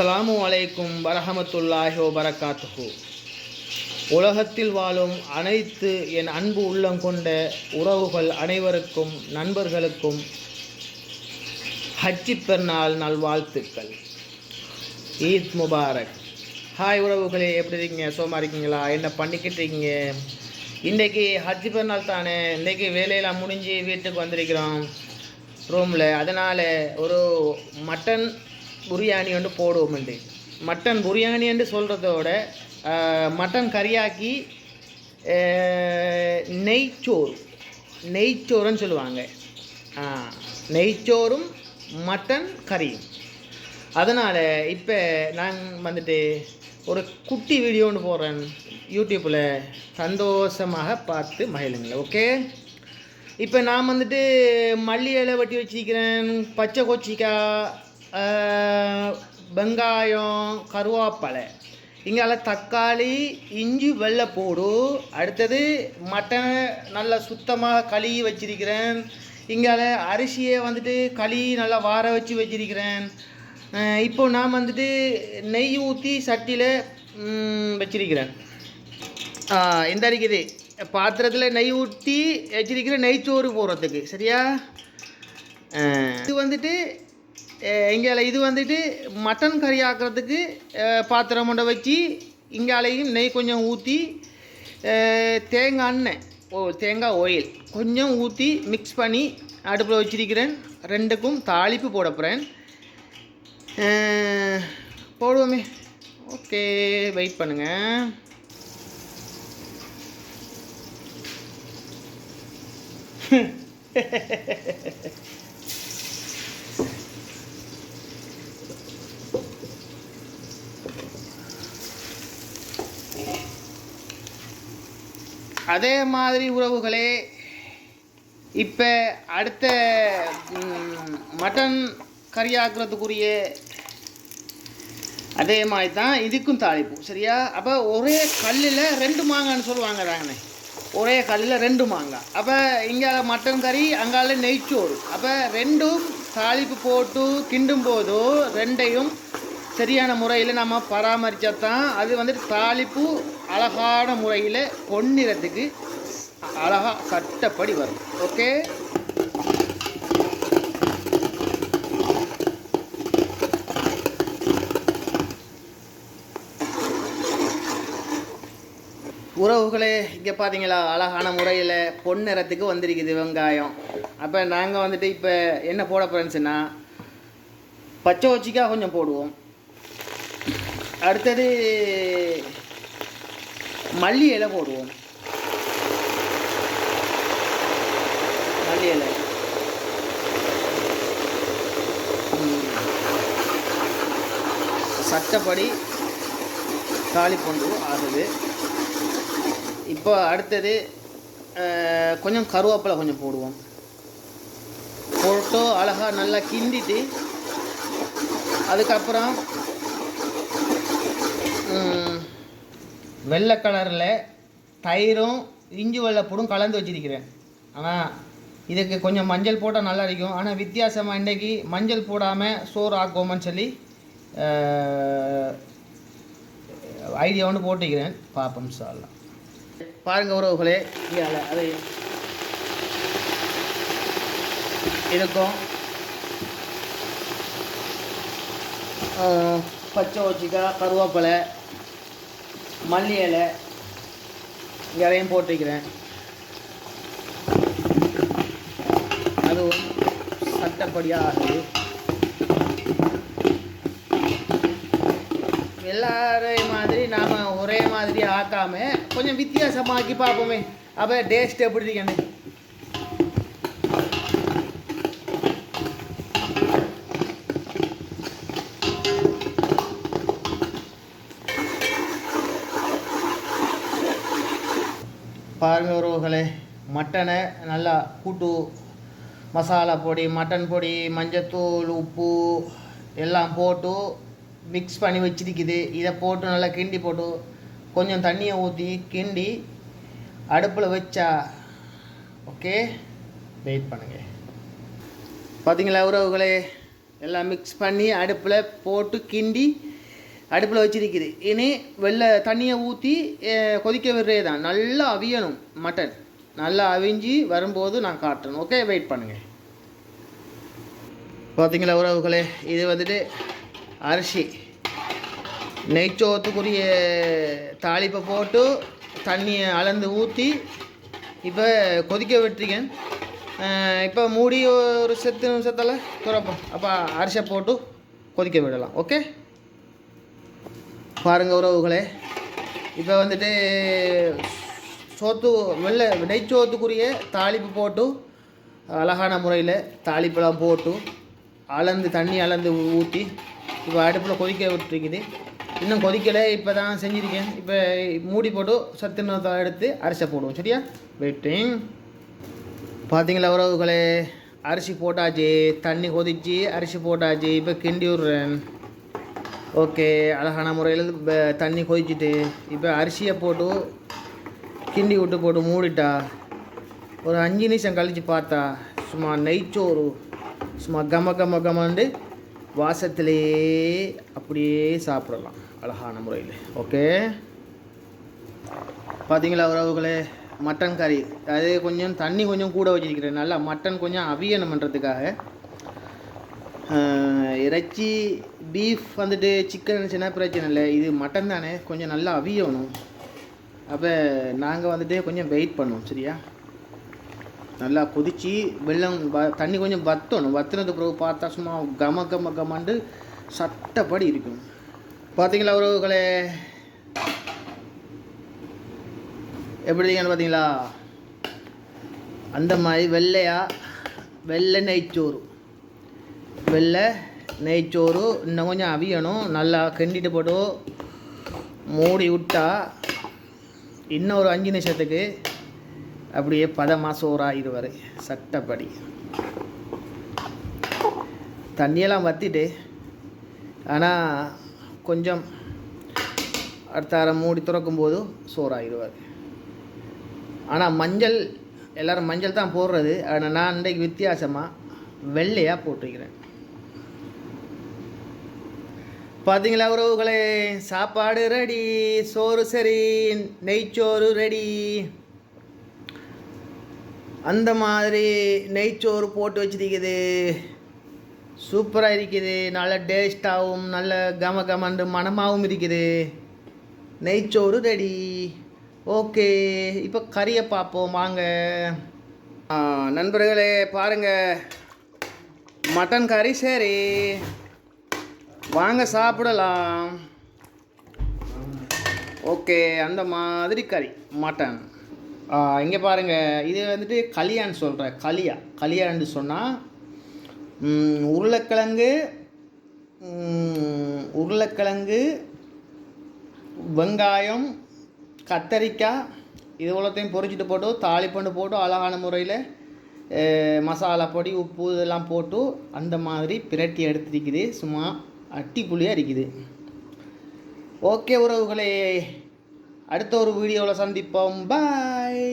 அஸ்ஸலாமு அலைக்கும் வரஹமத்துல்லாஹி வபரகாத்துஹு. உலகத்தில் வாழும் அனைத்து என் அன்பு உள்ளம் கொண்ட உறவுகள் அனைவருக்கும் நண்பர்களுக்கும் ஹஜ்ஜி பெருநாள் நல்வாழ்த்துக்கள். ஈத் முபாரக். ஹாய் உறவுகளே எப்படி இருக்கீங்க? சோமா இருக்கீங்களா? என்ன பண்ணிக்கிட்டு இருக்கீங்க? இன்றைக்கி ஹஜ்ஜி பெருநாள் தானே? இன்றைக்கி வேலையெல்லாம் முடிஞ்சு வீட்டுக்கு வந்திருக்கிறோம். ரூமில். அதனால் ஒரு மட்டன் பிரியாணி வந்து போடுவோம் மட்டன் பிரியாணி என்று சொல்கிறதோட மட்டன் கறியாக்கி நெய்ச்சோறு. நெய்ச்சோறுன்னு சொல்லுவாங்க. நெய்ச்சோறும் மட்டன் கறியும். அதனால் இப்போ நான் வந்துட்டு ஒரு குட்டி வீடியோ ஒன்று போடுறேன். யூடியூப்பில் சந்தோஷமாக பார்த்து மகிழுங்க ஓகே? இப்போ நான் வந்துட்டு மல்லி இலை வெட்டி வச்சிருக்கிறேன் பச்சை கொச்சிக்காய் வெங்காயம் கருவேப்பிலை. இங்கால தக்காளி இஞ்சி வெள்ளை போடு. அடுத்தது மட்டனை நல்லா சுத்தமாக கழுவி வச்சிருக்கிறேன். இங்கால அரிசியை வந்துட்டு கழுவி நல்லா வார வச்சு வச்சிருக்கிறேன். இப்போ நான் வந்துட்டு நெய் ஊற்றி சட்டியில் வச்சிருக்கிறேன். இந்த இருக்குது பாத்திரத்தில் நெய் ஊற்றி வச்சிருக்கிற நெய்ச்சோறு போடுறதுக்கு. சரியா? இது வந்துட்டு இங்கே இது வந்துட்டு மட்டன் கறி ஆக்கிறதுக்கு பாத்திரம் கொண்ட வச்சு இங்காலையும் நெய் கொஞ்சம் ஊற்றி தேங்காய் எண்ணெய் ஓ தேங்காய் ஆயில் கொஞ்சம் ஊற்றி மிக்ஸ் பண்ணி அடுப்பில் வச்சிருக்கிறேன். ரெண்டுக்கும் தாளிப்பு போட போகிறேன் போடுவோமே. ஓகே வெயிட் பண்ணுங்கள் அதே மாதிரி உறவுகளே இப்போ அடுத்த மட்டன் கறியாக்குறதுக்குரிய அதே மாதிரி தான் இதுக்கும் தாளிப்பு சரியா? அப்போ ஒரே கல்லில் ரெண்டு மாங்கான்னு சொல்லுவாங்க தாங்கண்ணே ஒரே கல்லில் ரெண்டு மாங்காய் அப்போ இங்கே மட்டன் கறி அங்கால நெய்ச்சோறு. அப்போ ரெண்டும் தாளிப்பு போட்டு கிண்டும் போதோ ரெண்டையும் சரியான முறையில் நம்ம பராமரித்தா தான் அது வந்துட்டு தாளிப்பு அழகான முறையில் பொன்னிறத்துக்கு அழகாக சட்டப்படி வரும். ஓகே உறவுகளே இங்கே பார்த்தீங்களா அழகான முறையில் பொன்னிறத்துக்கு வந்திருக்குது வெங்காயம். அப்போ நாங்கள் வந்துட்டு இப்போ என்ன போட போகிறேன்னு பச்சை வச்சிக்கா கொஞ்சம் போடுவோம். அடுத்தது மல்லி இலை போடுவோம். மல்லி இலை. சட்டப்படி சட்டப்படி கொண்டு ஆகுது. இப்போ அடுத்தது கொஞ்சம் கருவேப்பிலை கொஞ்சம் போடுவோம். போட்டு அழகாக நல்லா கிண்டிட்டு அதுக்கப்புறம் வெள்ளை கலரில் தயிரும் இஞ்சி வெள்ளைப்பூடும் கலந்து வச்சிருக்கிறேன். ஆனால் இதுக்கு கொஞ்சம் மஞ்சள் போட்டால் நல்லா இருக்கும். ஆனால் வித்தியாசமாக இன்றைக்கி மஞ்சள் போடாமல் சோறு ஆக்குவோம்னு சொல்லி ஐடியா ஒன்று போட்டுக்கிறேன். பார்ப்போம் சொல்லலாம் பாருங்கள் உறவுகளே அதை இருக்கும் பச்சை வச்சிக்காய் கருவேப்பிலை மல்லி இலை இதையும் போட்டுக்கிறேன் அதுவும் சட்டப்படியாக ஆகுது. எல்லாரையும் மாதிரி நாம் ஒரே மாதிரி ஆக்காமல் கொஞ்சம் வித்தியாசமாக்கி பார்ப்போமே. அப்போ டேஸ்ட் எப்படி இருக்கேன்னு. பாருங்கள் உறவுகளே மட்டனை நல்லா கூட்டு மசாலா பொடி மட்டன் பொடி மஞ்சத்தூள் உப்பு எல்லாம் போட்டு மிக்ஸ் பண்ணி வச்சிருக்குது. இதை போட்டு நல்லா கிண்டி போட்டு கொஞ்சம் தண்ணியை ஊற்றி கிண்டி அடுப்பில் வச்சா ஓகே வெயிட் பண்ணுங்க. பார்த்தீங்களா உறவுகளே? எல்லாம் மிக்ஸ் பண்ணி அடுப்பில் போட்டு கிண்டி அடுப்பில் வச்சிருக்குது. இனி வெள்ளை தண்ணியை ஊற்றி கொதிக்க விடுறே தான் நல்லா அவியணும் மட்டன். நல்லா அவிஞ்சு வரும்போது நான் காட்டுறேன் ஓகே வெயிட் பண்ணுங்கள் பார்த்தீங்களா உறவுகளே இது வந்துட்டு அரிசி. நெய்ச்சோத்துக்குரிய தாளிப்பை போட்டு தண்ணியை அளந்து ஊற்றி இப்போ கொதிக்க விட்டுருக்கேன். இப்போ மூடி ஒரு செத்து நிமிஷத்தில் துறப்போம். அப்போ அரிசியை போட்டு கொதிக்க விடலாம். ஓகே பாருங்கள் உறவுகளே. இப்போ வந்துட்டு சோத்து வெள்ளை நெய்ச்சோத்துக்குரிய தாளிப்பு போட்டு அழகான முறையில் தாளிப்பெல்லாம் போட்டு அளந்து தண்ணி அளந்து ஊற்றி இப்போ அடுப்பில் கொதிக்க விட்டுருக்குது. இன்னும் கொதிக்கலை இப்போ தான் செஞ்சுருக்கேன். இப்போ மூடி போட்டு சத்துணத்தை எடுத்து அரிசி போடுவோம். சரியா? வெயிட்டிங் பார்த்தீங்களா உறவுகளே? அரிசி போட்டாச்சு தண்ணி கொதிச்சு அரிசி போட்டாச்சு இப்போ கிண்டி விட்றேன். ஓகே அழகான முறையில் தண்ணி கொதிச்சுட்டு இப்போ அரிசியை போட்டு கிண்டி விட்டு போட்டு மூடிட்டா ஒரு அஞ்சு நிமிஷம் கழித்து பார்த்தா சும்மா நெய்ச்சோறு சும்மா கம கம கமண்டு வாசத்திலே அப்படியே சாப்பிடலாம் அழகான முறையில். ஓகே? பார்த்தீங்களா உறவுகளே மட்டன் கறி. அது கொஞ்சம் தண்ணி கொஞ்சம் கூட வச்சுருக்கிறேன். நல்லா மட்டன் கொஞ்சம் அவியனம் பண்ணுறதுக்காக இறைச்சி பீஃப் வந்துட்டு சிக்கன் சின்ன பிரச்சனை இல்லை இது மட்டன் தானே கொஞ்சம் நல்லா அவியணும். அப்போ நாங்கள் வந்துட்டு கொஞ்சம் வெயிட் பண்ணுவோம் சரியா? நல்லா கொதித்து வெள்ளம் வ- தண்ணி கொஞ்சம் வத்தணும். வத்தினது பிறகு பார்த்தா சும்மா கம கம கமண்டு சட்டப்படி இருக்கும். பார்த்தீங்களா உறவுகளே? எப்படிங்கன்னு பார்த்தீங்களா அந்த மாதிரி வெள்ளையாக வெள்ளை நெய்ச்சோறு. வெள்ளை நெய்ச்சோறு இன்னும் கொஞ்சம் அவியணும். நல்லா கிண்டிட்டு போட்டு மூடி விட்டா இன்னும் ஒரு அஞ்சு நிமிஷத்துக்கு அப்படியே பதமாக சோறாகிடுவார் சட்டப்படி. தண்ணியெல்லாம் வற்றிட்டு ஆனால் கொஞ்சம் அடுத்த அரை மூடி திறக்கும்போது சோறாகிடுவார் ஆனால் மஞ்சள் எல்லோரும் மஞ்சள் தான் போடுறது. ஆனால் நான் இன்றைக்கு வித்தியாசமாக வெள்ளையாக போட்டிருக்கிறேன் பார்த்தீங்களா உறவுகளே? சாப்பாடு ரெடி சோறு சரி நெய்ச்சோறு ரெடி. அந்த மாதிரி நெய்ச்சோறு போட்டு வச்சிருக்குது. சூப்பராக இருக்குது. நல்ல டேஸ்ட்டாகவும் நல்ல கம கமண்டு மணமாகவும் இருக்குது நெய்ச்சோறு ரெடி. ஓகே இப்போ கறியை பார்ப்போம் வாங்க. நண்பர்களே பாருங்கள் மட்டன் கறி சரி. வாங்க சாப்பிடலாம். ஓகே அந்த மாதிரி கறி மட்டன். இங்கே பாருங்க இது வந்துட்டு களியான்னு சொல்கிறேன் களியா. களியான்னு சொன்னால் உருளைக்கிழங்கு உருளைக்கிழங்கு வெங்காயம் கத்தரிக்காய் இது இவ்வளோத்தையும் பொரிச்சிட்டு போட்டு தாளிப்பண்டு போட்டு அழகான முறையில் மசாலா பொடி உப்பு இதெல்லாம் போட்டு அந்த மாதிரி பிரட்டி எடுத்துருக்குது சும்மா அட்டிப்புளியாக இருக்குது ஓகே உறவுகளே அடுத்த ஒரு வீடியோவில் சந்திப்போம். பாய்